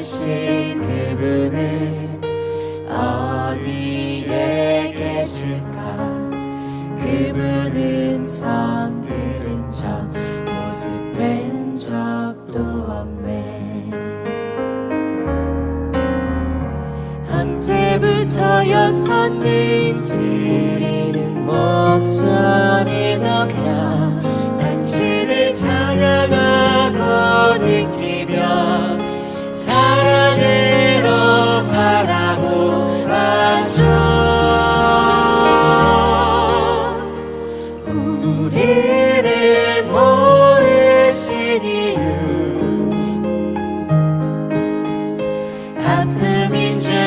모으신 그분은 어디에 계실까? 그분 음성 들은 적 모습 뵌 적도 없네. 언제부터였었는지 목소리 높여 당신을 찬양하고 느끼 우리를 모으신 이유 아픔인 줄